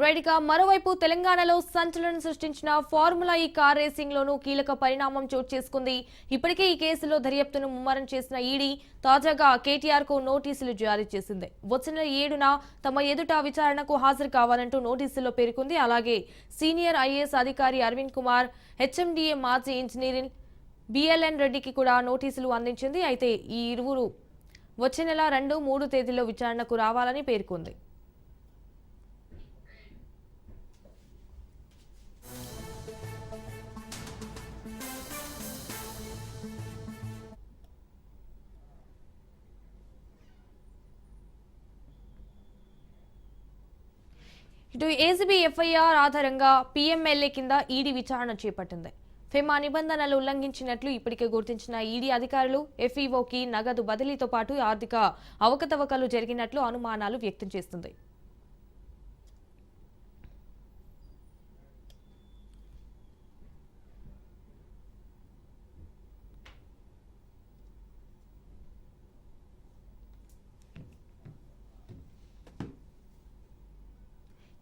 రైడిక మరోవైపు తెలంగాణలో సంచలనం సృష్టించిన ఫార్ములా ఈ కార్ రేసింగ్ లోనూ కీలక పరిణామం చోటు చేసుకుంది. ఇప్పటికే ఈ కేసులో దర్యాప్తును ముమ్మరం చేసిన ఈడీ తాజాగా కేటీఆర్కు నోటీసులు జారీ చేసింది. వచ్చిన ఏడున తమ ఎదుట విచారణకు హాజరు కావాలంటూ నోటీసుల్లో పేర్కొంది. అలాగే సీనియర్ ఐఏఎస్ అధికారి అరవింద్ కుమార్ హెచ్ఎండిఏ మాజీ ఇంజనీరింగ్ బిఎల్ఎన్ రెడ్డికి కూడా నోటీసులు అందించింది. అయితే ఈ ఇరువురు వచ్చే నెల రెండు మూడు తేదీల్లో విచారణకు రావాలని పేర్కొంది. ఇటు ఏసీబీ ఎఫ్ఐఆర్ ఆధారంగా పీఎంఎల్ఏ కింద ఈడీ విచారణ చేపట్టింది. ఫెమా నిబంధనలు ఉల్లంఘించినట్లు ఇప్పటికే గుర్తించిన ఈడీ అధికారులు ఎఫ్ఈఓకి నగదు బదిలీతో పాటు ఆర్థిక అవకతవకలు జరిగినట్లు అనుమానాలు వ్యక్తం చేస్తుంది.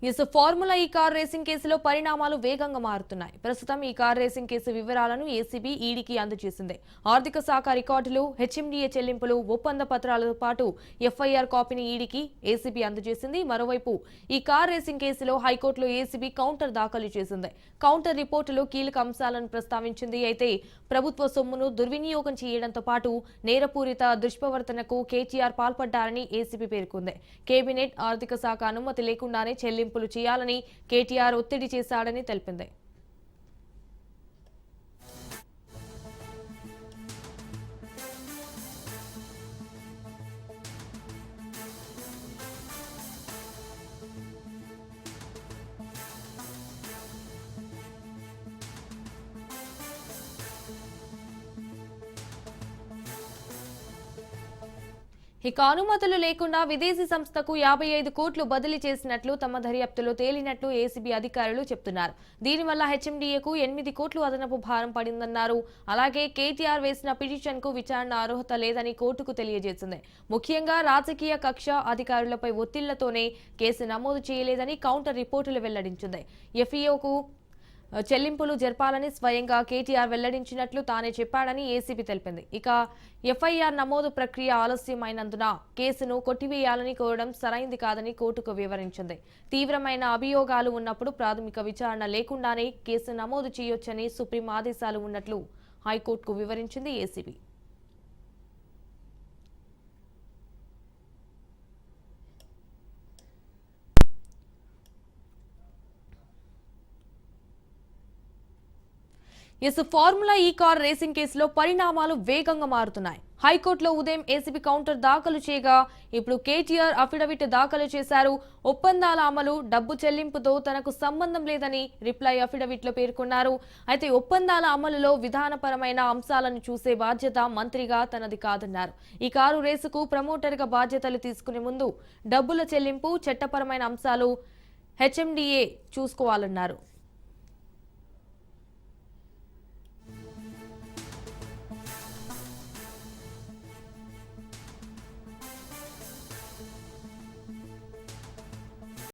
S formula E car racing కేసులో పరిణామాలు వేగంగా మారుతున్నాయి. ప్రస్తుతం ఈ కార్ రేసింగ్ కేసు వివరాలను ఏసీబీ ఈడీకి అందజేసింది. ఆర్థిక శాఖ రికార్డులు హెచ్ఎండిఏ చెల్లింపులు ఒప్పంద పత్రాలతో పాటు ఎఫ్ఐఆర్ కాపీని ఈడీకి ఏసీబీ అందజేసింది. మరోవైపు ఈ కార్ రేసింగ్ కేసులో హైకోర్టులో ఏసీబీ కౌంటర్ దాఖలు చేసింది. కౌంటర్ రిపోర్టులో కీలక అంశాలను ప్రస్తావించింది. అయితే ప్రభుత్వ సొమ్మును దుర్వినియోగం చేయడంతో పాటు నేరపూరిత దుష్ప్రవర్తనకు కేటీఆర్ పాల్పడ్డారని ఏసీబీ పేర్కొంది. కేబినెట్ ఆర్థిక శాఖ అనుమతి లేకుండానే చెల్లింపులు చేయాలని కేటీఆర్ ఒత్తిడి చేశాడని తెలిపింది. ఇక అనుమతులు లేకుండా విదేశీ సంస్థకు యాభై ఐదు కోట్లు బదిలీ చేసినట్లు తమ దర్యాప్తులో తేలినట్లు ఏసీబీ అధికారులు చెప్తున్నారు. దీనివల్ల హెచ్ఎండీఏకు ఎనిమిది కోట్లు అదనపు భారం పడిందన్నారు. అలాగే కేటీఆర్ వేసిన పిటిషన్కు విచారణ అర్హత లేదని కోర్టుకు తెలియజేసింది. ముఖ్యంగా రాజకీయ కక్ష అధికారులపై ఒత్తిళ్ళతోనే కేసు నమోదు చేయలేదని కౌంటర్ రిపోర్టులు వెల్లడించింది. ఎఫ్ఈఓకు చెల్లింపులు జరపాలని స్వయంగా కేటీఆర్ వెల్లడించినట్లు తానే చెప్పాడని ఏసీబీ తెలిపింది. ఇక ఎఫ్ఐఆర్ నమోదు ప్రక్రియ ఆలస్యమైనందున కేసును కొట్టివేయాలని కోరడం సరైంది కాదని కోర్టుకు వివరించింది. తీవ్రమైన అభియోగాలు ఉన్నప్పుడు ప్రాథమిక విచారణ లేకుండానే కేసు నమోదు చేయొచ్చని సుప్రీం ఆదేశాలు ఉన్నట్లు హైకోర్టుకు వివరించింది ACB. S formula E car racing కేసులో పరిణామాలు వేగంగా మారుతున్నాయి హైకోర్టులో ఉదయం ఏసీబీ కౌంటర్ దాఖలు చేయగా ఇప్పుడు కేటీఆర్ అఫిడవిట్ దాఖలు చేశారు ఒప్పందాల అమలు డబ్బు చెల్లింపుతో తనకు సంబంధం లేదని రిప్లై అఫిడవిట్లో పేర్కొన్నారు అయితే ఒప్పందాల అమలులో విధానపరమైన అంశాలను చూసే బాధ్యత మంత్రిగా తనది కాదన్నారు ఈ కారు రేసుకు ప్రమోటర్గా బాధ్యతలు తీసుకునే ముందు డబ్బుల చెల్లింపు చట్టపరమైన అంశాలు హెచ్ఎండిఏ చూసుకోవాలన్నారు